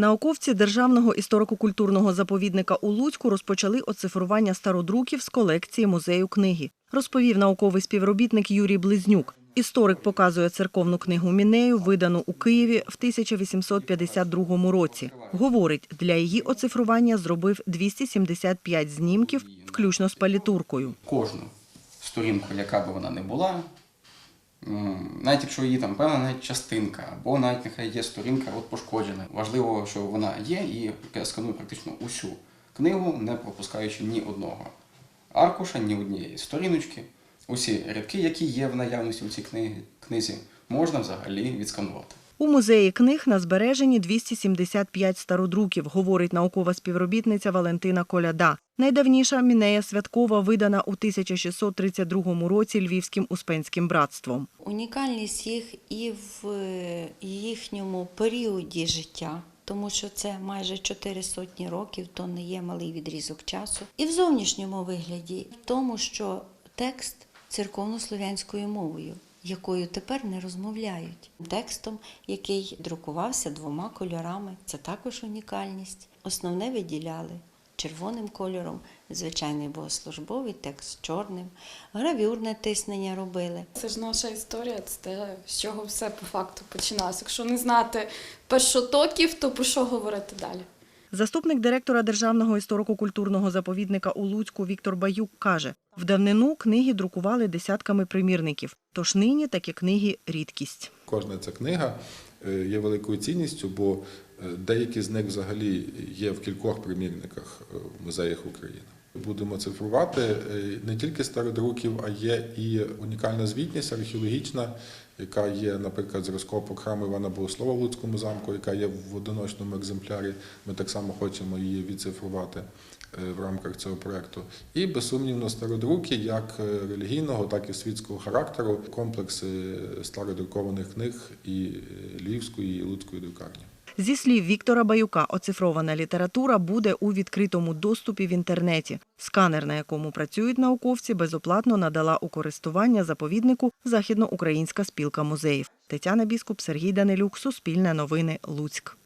Науковці Державного історико-культурного заповідника у Луцьку розпочали оцифрування стародруків з колекції музею книги, розповів науковий співробітник Юрій Близнюк. Історик показує церковну книгу Мінею, видану у Києві в 1852 році. Говорить, для її оцифрування зробив 275 знімків, включно з палітуркою. кожну сторінку, яка би вона не була, навіть якщо її там певна навіть частинка, або навіть нехай є сторінка от пошкоджена. Важливо, що вона є, і я сканую практично усю книгу, не пропускаючи ні одного аркуша, ні однієї сторіночки. Усі рядки, які є в наявності у цій книзі, можна взагалі відсканувати. У музеї книг на збереженні 275 стародруків, говорить наукова співробітниця Валентина Коляда. Найдавніша Мінея Святкова видана у 1632 році Львівським Успенським братством. Унікальність їх і в їхньому періоді життя, тому що це майже чотири сотні років, то не є малий відрізок часу. І в зовнішньому вигляді, в тому, що текст церковнослов'янською мовою, якою тепер не розмовляють. Текстом, який друкувався двома кольорами, це також унікальність. Основне виділяли червоним кольором, звичайний богослужбовий текст чорним, гравюрне тиснення робили. Це ж наша історія, це те, з чого все по факту починалося. Якщо не знати першотоків, то про що говорити далі? Заступник директора Державного історико-культурного заповідника у Луцьку Віктор Баюк каже, в давнину книги друкували десятками примірників, тож нині такі книги – рідкість. Кожна ця книга е, є великою цінністю, бо деякі з них взагалі є в кількох примірниках е, в музеях України. Будемо цифрувати е, не тільки стародруків, а є і унікальна звітність археологічна, яка є, наприклад, зразкопок храму Івана Богослова в Луцькому замку, яка є в одиночному екземплярі. Ми так само хочемо її відцифрувати е, в рамках цього проекту. І безсумнівно стародруки, як релігійного, так і світського характеру, комплекс е, стародрукованих книг і Львівської, і Луцької друкарні. Зі слів Віктора Баюка, оцифрована література буде у відкритому доступі в інтернеті. Сканер, на якому працюють науковці, безоплатно надала у користування заповіднику Західноукраїнська спілка музеїв. Тетяна Біскуп, Сергій Данилюк, Суспільне новини, Луцьк.